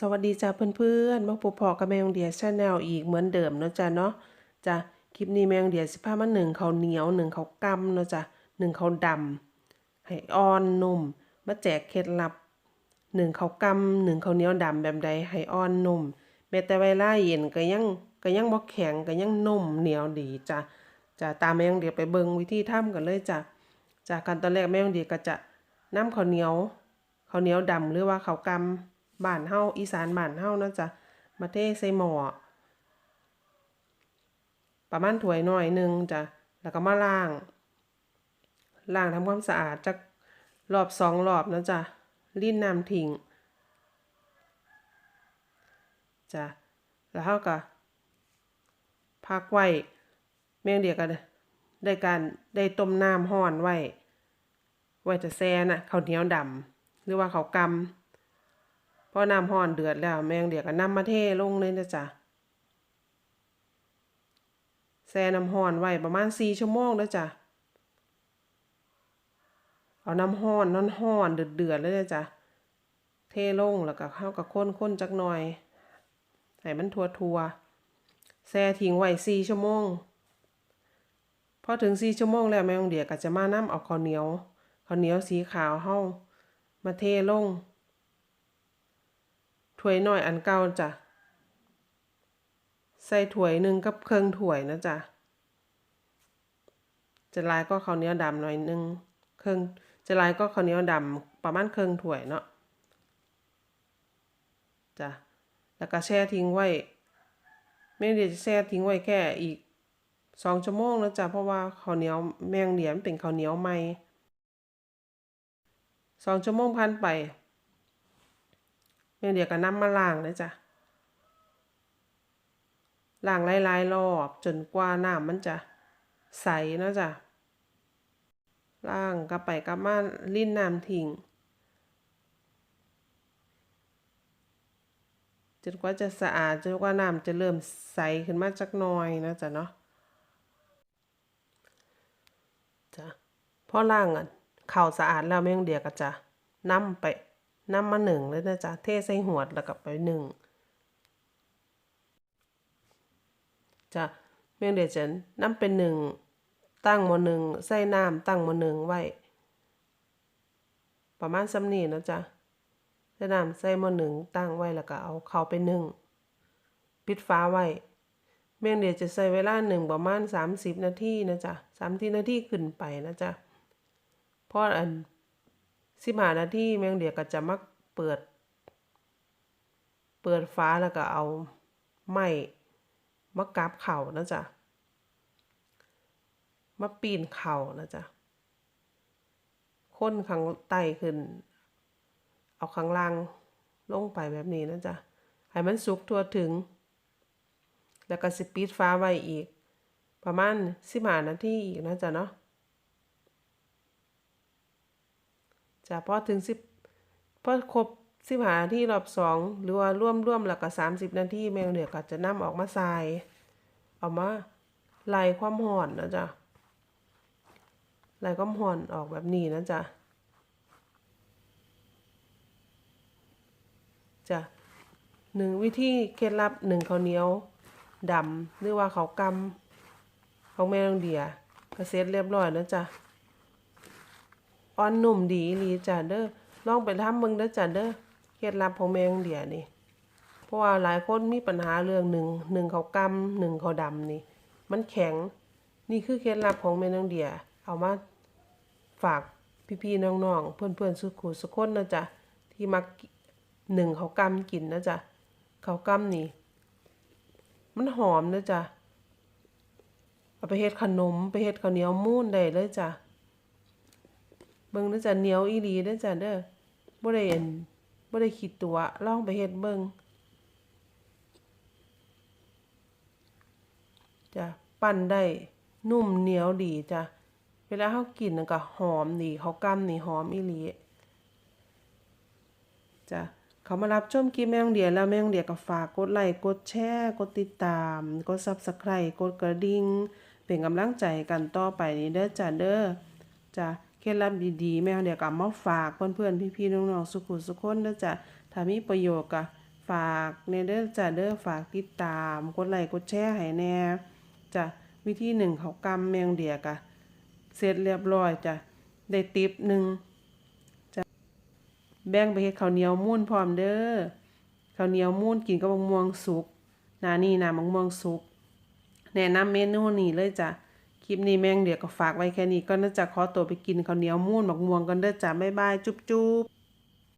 สวัสดีจ้าเพื่อนๆมาพบพอกับแมงเดียชาแนลอีกเหมือนเดิมเนาะจ้ะเนาะจ้ะคลิปนี้แมงเดียสิพามาหนึ่งเขาเหนียวหนึ่งเขากำเนาะจ้ะหนึ่งเขาดำให้อ่อนนุ่มมาแจกเคล็ดลับหนึ่งเขากำหนึ่งเขาเหนียวดำแบบใดให้อ่อนนุ่มแม้แต่เวลาเย็นก็ยังก็ยังบ่แข็งก็ยังนุ่มเหนียวดีจ้ะจ้ะตามแมงเดียไปเบิ่งวิธีทำกันเลยจ้ะจากขั้นตอนแรกแมงเดียก็จะน้ำข้าวเหนียวข้าวเหนียวดำหรือว่าข้าวกำ บ้านเฮาอีสานบ้านเฮานะจ๊ะมาเทใส่หม้อประมาณถ้วยหน่อยหนึงจ้ะแล้วก็มาล้างล้างทำความสะอาดจักรอบสองรอบนะจ๊ะลิ้นน้ำทิ้งจ้ะแล้วเฮาก็พักไว้แม่งเดียวกันได้การได้ต้มน้ำร้อนไว้ ไว้จะแซ่น่ะข้าวเหนียวดำหรือว่าข้าวกำ อน้ำร้อนเดือดแล้วแมงเดียวก็นำมาเทลงเลยนะจ๊ะแซ่น้ำร้อนไว้ประมาณสี่ชั่วโมงนะจ๊ะเอาน้ำร้อนน้ำร้อนเดือดเดือดเลยนะจ๊ะเทลงแล้วก็เข้ากับข้นๆจักหน่อยให้มันทัวทัวแซ่ทิ้งไว้สี่ชั่วโมงพอถึงสี่ชั่วโมงแล้วแมงเดียวก็จะมานํเอาข้าวเหนียวข้าวเหนียวสีขาวเฮามาเทลง ถ้วยน้อยอันเก่าจ้ะ ใส่ถ้วยหนึ่งกับเครื่องถ้วยนะจ๊ะจะลายก็ข้าวเหนียวดำหน่อยหนึงเครื่องจะลายก็ข้าวเหนียวดำประมาณเครื่องถ้วยเนาะจ้ะ แล้วก็แช่ทิ้งไว้ ไม่เดียจะแช่ทิ้งไว้แค่อีกสองชั่วโมงนะจ๊ะ เพราะว่าข้าวเหนียวแมงเหลียมเป็นข้าวเหนียวใหม่สองชั่วโมงผ่านไป แม่เดียวก็นำมาล้างเลยจ้ะล้างหลายๆรอบจนกว่าน้ำมันจะใสนะจ้ะล้างกลับไปกลับมาลิ้นน้ำทิ้งจนกว่าจะสะอาดจนกว่าน้ำจะเริ่มใสขึ้นมาจักหน่อยนะจ๊ะเนาะจ้ะพอล้างอะข้าวสะอาดแล้วแม่งเดียก็จะนำไป นำมาหนึ่งเลยนะจ๊ะ เทใส่หวดแล้วก็ไปหนึ่งจะแม่งเดี๋ยวจะนำเป็นหนึ่งตั้งหม้อหนึ่งใส่น้ำตั้งหม้อหนึ่งไว้ ประมาณซ้ำนี้นะจ๊ะใส่น้ำใส่หม้อหนึ่งตั้งไว้แล้วก็เอาเข้าไปหนึ่งปิดฝาไว้แม่งเดี๋ยวจะใส่เวลาหนึ่งประมาณสามสิบนาทีนะจ๊ะสามสิบนาทีขึ้นไปนะจ๊ะพออัน สิบห้านาทีแมงเดียก็จะมักเปิด เปิดฟ้าแล้วก็เอาไม้มากราบเข่านะจ๊ะมาปีนเข่านะจ๊ะค้นข้างใต้ขึ้น เอาข้างล่างลงไปแบบนี้นะจ๊ะให้มันสุกทั่วถึง แล้วก็สปีดฟ้าไว้อีก ประมาณสิบห้านาทีอีกนะจ๊ะเนาะ จะพอถึงสิบพอครบสิบหานาทีรอบสองหรือว่าร่วมร่วมแล้วก็สามสิบนาทีแมงเดือก็จะนำออกมาใส่เอามาไล่ความห่อนนะจ๊ะไล่ความห่อนออกแบบนี้นะจ๊ะจ้ะหนึ่งวิธีเคล็ดลับหนึ่งข้าวเหนียวดำหรือว่าเขากำของแม่นองเดียก็เสร็จเรียบร้อยนะจ๊ะ อ่อนนุ่มดีอีหลีจ้ะเด้อลองไปทำเบิ่งเด้อจ้ะเด้อเคล็ดลับของแมงเดียนี่ เพราะว่าหลายคนมีปัญหาเรื่องหนึ่งหนึ่งเขากำหนึ่งเขาดำนี่ มันแข็ง นี่คือเคล็ดลับของแม่นางเดีย เอามาฝากพี่ๆน้องๆเพื่อนๆสุขุสุขคนนะจ๊ะที่มักหนึ่งเขากำกินนะจ๊ะเขากำนี่ มันหอมนะจ๊ะเอาไปเฮ็ดขนมไปเฮ็ดข้าวเหนียวมูนได้เลยจ้ะ บิ่งเด้อจ้ะเหนียวอีหลีเด้อจ้ะเด้อบ่ได้อันบ่ได้คิดตัวลองไปเฮ็ดเบิ่งจ้ะปั้นได้นุ่มเหนียวดีจ้ะเวลาเฮากินน่ะก็หอมดีเขาวกำนี่หอมอีหลีจ้ะเขามารับชมคลิปแม่งเดียแล้วแม่งเดียก็ฝากกดไลค์กดแชร์กดติดตาม กด Subscribe กดกระดิ่งเป็นกำลังใจกันต่อไปนี้เด้อจ้ะเด้อจ้ะ คล็ดลับดีๆ แมวเดี๋ยวก็เอมาฝากเพื่อนๆ พี่ๆ น้องๆ สุขุสุขคนเด้อจ้ะถ้ามีประโยชน์ก็ฝากแน่เด้อจ้ะเด้อฝากติดตาม กดไลค์ กดแชร์ให้แน่จ้ะวิธีหนึ่งเขากำแมงเดียกะเสร็จเรียบร้อยจ้ะได้ติปหนึ่งจ้ะแบ่งไปเฮ็ดข้าวเหนียวมูนพร้อมเด้อข้าวเหนียวมูนกินกับมะม่วงสุกน้านี่นะมะม่วงสุกแนะนำเมนูนี้เลยจ้ะ คลิปนี้แม่งเดี๋ยวก็ฝากไว้แค่นี้ก็น่าจะขอตัวไปกินข้าวเหนียวมูนหมักม่วงกันเด้อจ้าบ๊ายบายจุ๊บจุ๊บ